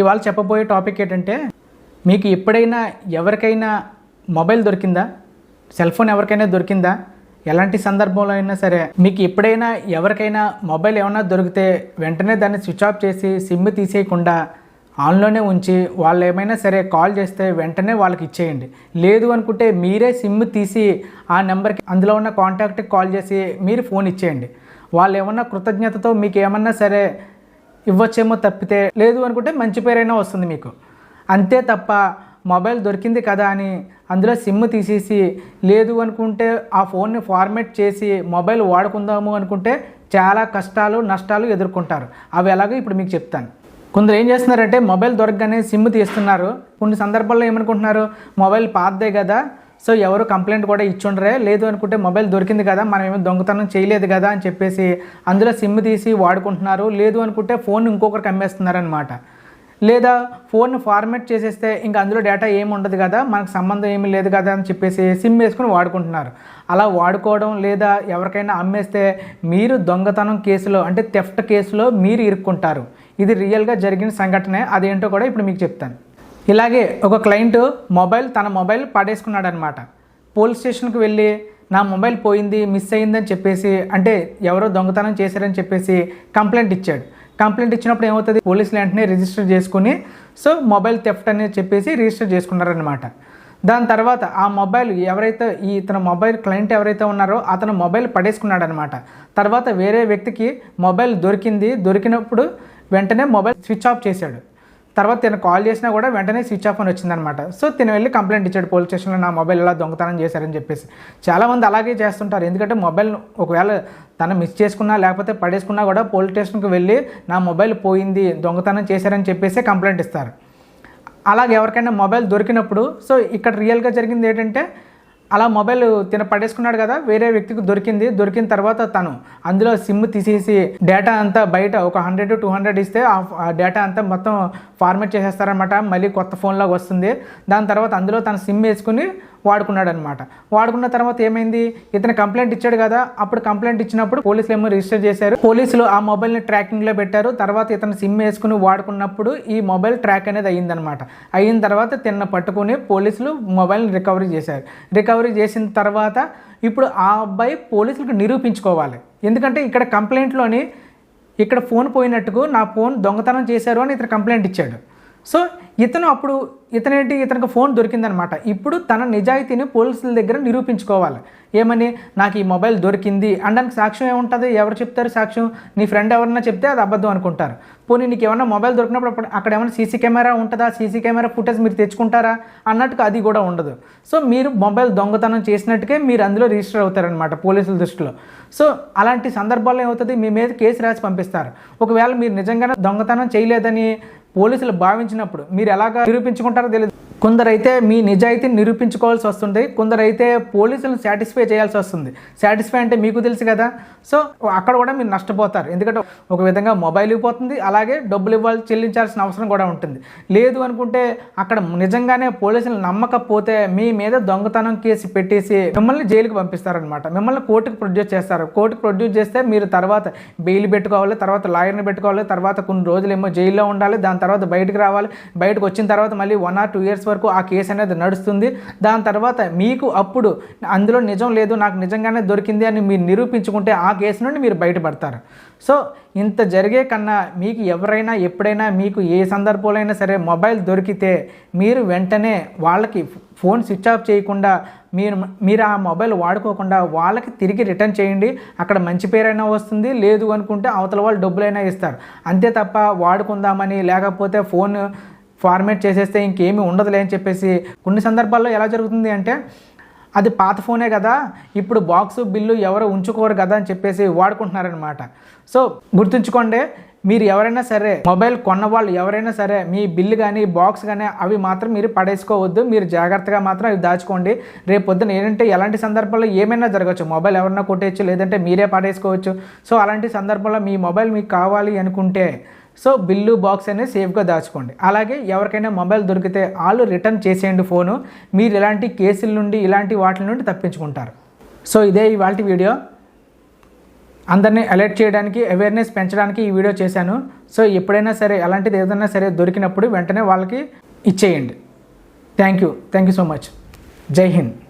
ఇవాళ చెప్పబోయే టాపిక్ ఏంటంటే మీకు ఎప్పుడైనా ఎవరికైనా మొబైల్ దొరికిందా? సెల్ ఫోన్ ఎవరికైనా దొరికిందా? ఎలాంటి సందర్భంలో అయినా సరే మీకు ఎప్పుడైనా ఎవరికైనా మొబైల్ ఏమైనా దొరికితే వెంటనే దాన్ని స్విచ్ ఆఫ్ చేసి సిమ్ తీసేయకుండా ఆన్లోనే ఉంచి వాళ్ళు ఏమైనా సరే కాల్ చేస్తే వెంటనే వాళ్ళకి ఇచ్చేయండి. లేదు అనుకుంటే మీరే సిమ్ తీసి ఆ నెంబర్కి అందులో ఉన్న కాంటాక్ట్కి కాల్ చేసి మీరు ఫోన్ ఇచ్చేయండి. వాళ్ళు ఏమన్నా కృతజ్ఞతతో మీకు ఏమన్నా సరే ఇవ్వచ్చేమో తప్పితే లేదు అనుకుంటే మంచి పేరైనా వస్తుంది మీకు. అంతే తప్ప మొబైల్ దొరికింది కదా అని అందులో సిమ్ తీసేసి లేదు అనుకుంటే ఆ ఫోన్ని ఫార్మేట్ చేసి మొబైల్ వాడుకుందాము అనుకుంటే చాలా కష్టాలు నష్టాలు ఎదుర్కొంటారు. అవి ఎలాగో ఇప్పుడు మీకు చెప్తాను. కొందరు ఏం చేస్తున్నారంటే మొబైల్ దొరకగానే సిమ్ తీస్తున్నారు. కొన్ని సందర్భాల్లో ఏమనుకుంటున్నారు? మొబైల్ పాతదే కదా. సో ఎవరు కంప్లైంట్ కూడా ఇచ్చుండరే. లేదు అనుకుంటే మొబైల్ దొరికింది కదా మనం ఏమి దొంగతనం చేయలేదు కదా అని చెప్పేసి అందులో సిమ్ తీసి వాడుకుంటున్నారు. లేదు అనుకుంటే ఫోన్ ఇంకొకరికి అమ్మేస్తున్నారనమాట లేదా ఫోన్ ఫార్మాట్ చేసేస్తే ఇంకా అందులో డేటా ఏమి ఉండదు కదా మనకు సంబంధం ఏమీ లేదు కదా అని చెప్పేసి సిమ్ వేసుకుని వాడుకుంటున్నారు. అలా వాడుకోవడం లేదా ఎవరికైనా అమ్మేస్తే మీరు దొంగతనం కేసులో అంటే థెఫ్ట్ కేసులో మీరు ఇరుక్కుంటారు. ఇది రియల్గా జరిగిన సంఘటనే. అదేంటో కూడా ఇప్పుడు మీకు చెప్తాను. ఇలాగే ఒక క్లయింట్ మొబైల్ తన మొబైల్ పాడేసుకున్నాడు అనమాట పోలీస్ స్టేషన్కి వెళ్ళి నా మొబైల్ పోయింది మిస్ అయిందని చెప్పేసి అంటే ఎవరో దొంగతనం చేశారని చెప్పేసి కంప్లైంట్ ఇచ్చాడు. కంప్లైంట్ ఇచ్చినప్పుడు ఏమవుతుంది? పోలీసులు వెంటనే రిజిస్టర్ చేసుకుని సో మొబైల్ థెఫ్ట్ అనేది చెప్పేసి రిజిస్టర్ చేసుకున్నారనమాట. దాని తర్వాత ఆ మొబైల్ ఎవరైతే ఈ ఇతను మొబైల్ క్లయింట్ ఎవరైతే ఉన్నారో అతను మొబైల్ పడేసుకున్నాడు అనమాట తర్వాత వేరే వ్యక్తికి మొబైల్ దొరికింది దొరికినప్పుడు వెంటనే మొబైల్ స్విచ్ ఆఫ్ చేశాడు. తర్వాత తను కాల్ చేసినా కూడా వెంటనే స్విచ్ ఆఫ్ అని వచ్చిందనమాట. సో తిను వెళ్ళి కంప్లైంట్ ఇచ్చాడు పోలీస్ స్టేషన్లో నా మొబైల్ ఎలా దొంగతనం చేశారని చెప్పేసి. చాలామంది అలాగే చేస్తుంటారు. ఎందుకంటే మొబైల్ ఒకవేళ తను మిస్ చేసుకున్నా లేకపోతే పడేసుకున్నా కూడా పోలీస్ స్టేషన్కి వెళ్ళి నా మొబైల్ పోయింది దొంగతనం చేశారని చెప్పేసి కంప్లైంట్ ఇస్తారు. అలాగే ఎవరికైనా మొబైల్ దొరికినప్పుడు సో ఇక్కడ రియల్గా జరిగింది ఏంటంటే అలా మొబైల్ తిన పడేసుకున్నాడు కదా వేరే వ్యక్తికి దొరికింది. దొరికిన తర్వాత తను అందులో సిమ్ తీసేసి డేటా అంతా బయట ఒక హండ్రెడ్ టు టూ హండ్రెడ్ ఇస్తే ఆ డేటా అంతా మొత్తం ఫార్మేట్ చేసేస్తారనమాట మళ్ళీ కొత్త ఫోన్లోకి వస్తుంది. దాని తర్వాత అందులో తన సిమ్ వేసుకుని వాడుకున్నాడు అనమాట వాడుకున్న తర్వాత ఏమైంది? ఇతను కంప్లైంట్ ఇచ్చాడు కదా అప్పుడు కంప్లైంట్ ఇచ్చినప్పుడు పోలీసులు ఏమో రిజిస్టర్ చేశారు. పోలీసులు ఆ మొబైల్ని ట్రాకింగ్లో పెట్టారు. తర్వాత ఇతను సిమ్ వేసుకుని వాడుకున్నప్పుడు ఈ మొబైల్ ట్రాక్ అనేది అయ్యిందనమాట. అయిన తర్వాత తిన్న పట్టుకుని పోలీసులు మొబైల్ని రికవరీ చేశారు. రికవరీ చేసిన తర్వాత ఇప్పుడు ఆ అబ్బాయి పోలీసులకు నిరూపించుకోవాలి. ఎందుకంటే ఇక్కడ కంప్లైంట్లోని ఇక్కడ ఫోన్ పోయినట్టుకు నా ఫోన్ దొంగతనం చేశారు అని ఇతను కంప్లైంట్ ఇచ్చాడు. సో ఇతను అప్పుడు ఇతనేంటి? ఇతనికి ఫోన్ దొరికిందనమాట. ఇప్పుడు తన నిజాయితీని పోలీసుల దగ్గర నిరూపించుకోవాలి. ఏమని? నాకు ఈ మొబైల్ దొరికింది. అనడానికి సాక్ష్యం ఏముంటుంది? ఎవరు చెప్తారు సాక్ష్యం? నీ ఫ్రెండ్ ఎవరన్నా చెప్తే అది అబద్ధం అనుకుంటారు. పోనీ నీకు ఏమన్నా మొబైల్ దొరికినప్పుడు అక్కడ ఏమైనా సీసీ కెమెరా ఉంటుందా? సీసీ కెమెరా ఫుటేజ్ మీరు తెచ్చుకుంటారా? అన్నట్టుగా అది కూడా ఉండదు. సో మీరు మొబైల్ దొంగతనం చేసినట్టుకే మీరు అందులో రిజిస్టర్ అవుతారనమాట పోలీసుల దృష్టిలో. సో అలాంటి సందర్భాల్లో ఏమవుతుంది? మీ మీద కేసు రాసి పంపిస్తారు. ఒకవేళ మీరు నిజంగానే దొంగతనం చేయలేదని పోలీసులు భావించినప్పుడు మీరు ఎలాగా నిరూపించుకుంటారో తెలియదు కొందరైతే మీ నిజాయితీని నిరూపించుకోవాల్సి వస్తుంది. కొందరైతే పోలీసులను సాటిస్ఫై చేయాల్సి వస్తుంది. సాటిస్ఫై అంటే మీకు తెలుసు కదా. సో అక్కడ కూడా మీరు నష్టపోతారు. ఎందుకంటే ఒక విధంగా మొబైల్ పోతుంది అలాగే డబ్బులు ఇవ్వాలి చెల్లించాల్సిన అవసరం కూడా ఉంటుంది. లేదు అనుకుంటే అక్కడ నిజంగానే పోలీసులు నమ్మకపోతే మీ మీద దొంగతనం కేసు పెట్టేసి మిమ్మల్ని జైలుకి పంపిస్తారనమాట మిమ్మల్ని కోర్టుకు ప్రొడ్యూస్ చేస్తారు. కోర్టుకు ప్రొడ్యూస్ చేస్తే మీరు తర్వాత బెయిల్ పెట్టుకోవాలి తర్వాత లాయర్ని పెట్టుకోవాలి తర్వాత కొన్ని రోజులు ఏమో జైల్లో ఉండాలి దాని తర్వాత బయటకు రావాలి. బయటకు వచ్చిన తర్వాత మళ్ళీ వన్ ఆర్ టూ ఇయర్స్ వరకు వరకు ఆ కేసు అనేది నడుస్తుంది. దాని తర్వాత మీకు అప్పుడు అందులో నిజం లేదు నాకు నిజంగానే దొరికింది అని మీరు నిరూపించుకుంటే ఆ కేసు నుండి మీరు బయటపడతారు. సో ఇంత జరిగే కన్నా మీకు ఎవరైనా ఎప్పుడైనా మీకు ఏ సందర్భంలో అయినా సరే మొబైల్ దొరికితే మీరు వెంటనే వాళ్ళకి ఫోన్ స్విచ్ ఆఫ్ చేయకుండా మీరు మీరు ఆ మొబైల్ వాడుకోకుండా వాళ్ళకి తిరిగి రిటర్న్ చేయండి. అక్కడ మంచి పేరైనా వస్తుంది లేదు అనుకుంటే అవతల వాళ్ళు డబ్బులైనా ఇస్తారు. అంతే తప్ప వాడుకుందామని లేకపోతే ఫోన్ ఫార్మేట్ చేసేస్తే ఇంకేమీ ఉండదులే అని చెప్పేసి కొన్ని సందర్భాల్లో ఎలా జరుగుతుంది అంటే అది పాత ఫోనే కదా ఇప్పుడు బాక్స్ బిల్లు ఎవరు ఉంచుకోరు కదా అని చెప్పేసి వాడుకుంటున్నారనమాట సో గుర్తుంచుకోండి మీరు ఎవరైనా సరే మొబైల్ కొన్న వాళ్ళు ఎవరైనా సరే మీ బిల్లు కానీ బాక్స్ కానీ అవి మాత్రం మీరు పడేసుకోవద్దు మీరు జాగ్రత్తగా మాత్రం అవి దాచుకోండి. రేపు పొద్దున ఏంటంటే ఎలాంటి సందర్భాల్లో ఏమైనా జరగచ్చు మొబైల్ ఎవరైనా కొట్టేయచ్చు లేదంటే మీరే పడేసుకోవచ్చు. సో అలాంటి సందర్భంలో మీ మొబైల్ మీకు కావాలి అనుకుంటే సో బిల్లు బాక్స్ అనేది సేఫ్గా దాచుకోండి. అలాగే ఎవరికైనా మొబైల్ దొరికితే వాళ్ళు రిటర్న్ చేసేయండి ఫోను. మీరు ఇలాంటి కేసుల నుండి ఇలాంటి వాటి నుండి తప్పించుకుంటారు. సో ఇదే ఇవాళ వీడియో. అందరినీ అలర్ట్ చేయడానికి అవేర్నెస్ పెంచడానికి ఈ వీడియో చేశాను. సో ఎప్పుడైనా సరే అలాంటిది ఏదైనా సరే దొరికినప్పుడు వెంటనే వాళ్ళకి ఇచ్చేయండి. Thank you thank you so much Jai Hind